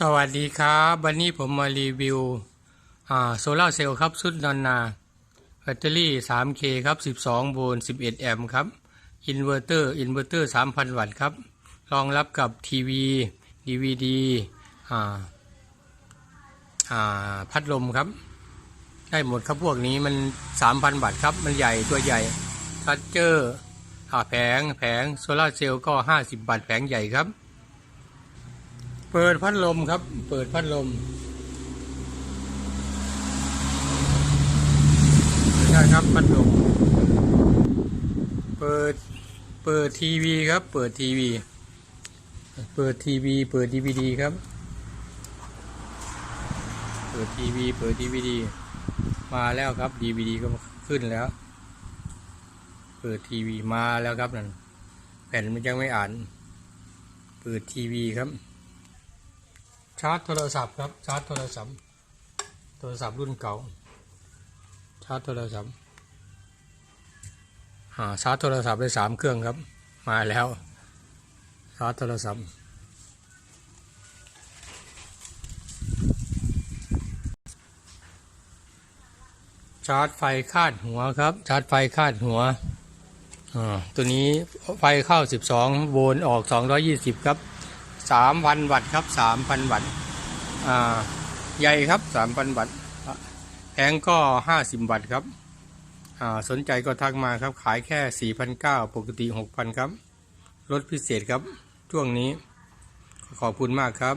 สวัสดีครับ วันนี้ผมมารีวิวโซลาเซลล์ครับชุดนอนนาแบตเตอรี่ 3K ครับ 12 โวลต์ 11 แอมป์ครับอินเวอร์เตอร์อินเวอร์เตอร์ 3,000 วัตต์ครับ รองรับกับทีวี DVD อ่าอ่าพัดลมครับ ได้หมดครับพวกนี้มัน 3,000 วัตต์ครับ มันใหญ่ตัวใหญ่ชัดเจอร์แผงแผงโซลาเซลล์ก็ 50 วัตต์แผงใหญ่ครับ เปิดพัดลมครับ เปิดพัดลมใช่ครับพัดลม เปิด เปิดทีวีครับ เปิดทีวี เปิดทีวี เปิดดีวีดีครับ เปิดทีวี เปิดดีวีดี มาแล้วครับดีวีดีก็ขึ้นแล้ว เปิดทีวีมาแล้วครับนั่น แผ่นมันยังไม่อ่าน เปิดทีวีครับ ชาร์จโทรศัพท์ครับ ชาร์จโทรศัพท์ โทรศัพท์รุ่นเก่า ชาร์จโทรศัพท์อ่าชาร์จโทรศัพท์ได้สามเครื่องครับ มาแล้ว ชาร์จโทรศัพท์ชาร์จไฟคาดหัวครับ ชาร์จไฟคาดหัวอ่าตัวนี้ไฟเข้า 12 โวลต์ออก 220 ครับ สามพันวัตต์ครับสามพันวัตต์ใหญ่ครับสามพันวัตต์แพงก็ห้าสิบวัตต์ครับสนใจก็ทักมาครับขายแค่สี่พันเก้าปกติหกพันครับลดพิเศษครับช่วงนี้ขอบคุณมากครับ